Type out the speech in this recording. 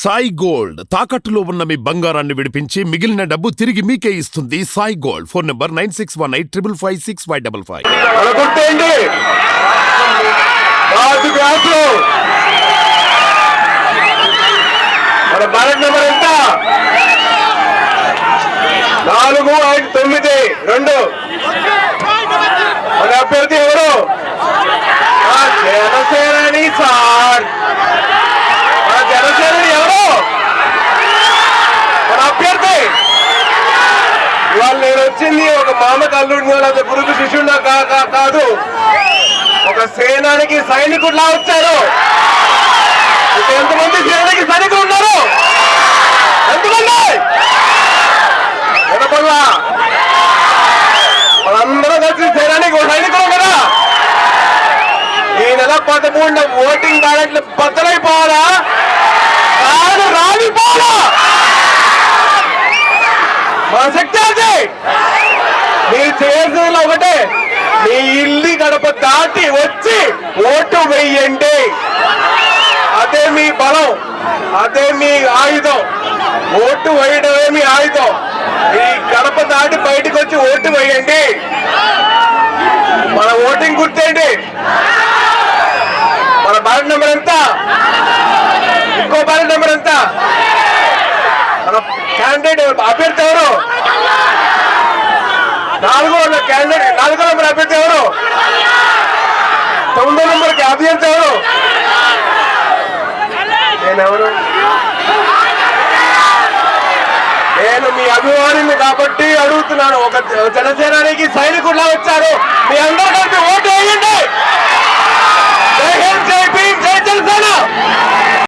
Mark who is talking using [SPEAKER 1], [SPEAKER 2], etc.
[SPEAKER 1] Sai gold. తాకట్టులో ఉన్న మీ బంగారాన్ని విడిపించి మిగిలిన డబ్బు తిరిగి మీకే ఇస్తుంది Sai gold. Phone number nine six one eight triple five six five double five.
[SPEAKER 2] మన ఎంత? నాలుగు ఐదు తొమ్మిది రెండు మన అభ్యర్థి ఎవరు ఆ జనసేనని సార్ మన జనసేనని ఎవరు మన అభ్యర్థి ఇవాళ నేను వచ్చింది. ఒక మామకు అల్లుడిని లేదా గురుకు శిష్యుడినా కాదు. ఒక సేనానికి సైనికుడిలా వచ్చారు. ఎంతమంది సేనానికి సైనికులు ఉన్నారు? ఎంతమంది? వినపల్లా మనందరం కలిసి సేనానికి సైనికులు కదా. ఈ నెల పదమూడున ఓటింగ్ బ్యాలెట్లు బద్దలైపోవాలా? కాదు రాలిపోవాలా? మన శక్తి అది. మీరు ఒకటే. మీ ఇల్లు గడప దాటి వచ్చి ఓటు వెయ్యండి. అదే మీ బలం అదే మీ ఆయుధం. ఓటు వేయడమే మీ ఆయుధం. ఈ గడప దాటి బయటకు వచ్చి ఓటు వేయండి. మన ఓటింగ్ గుర్తేంటి? మన బ్యాలెట్ నెంబర్ ఎంత? ఇంకో బ్యాలెట్ నెంబర్ ఎంత? మన క్యాండిడేట్ అభ్యర్థి ఎవరు? నాలుగో క్యాండిడేట్ నాలుగో నెంబర్ అభ్యర్థి ఎవరు? తొమ్మిదో నెంబర్ అభ్యర్థి ఎవరు? నేనెవరు? నేను మీ అభిమానిని కాబట్టి అడుగుతున్నాను. ఒక జనసేనానికి సైనికుడిలా వచ్చారు. మీ అందరూ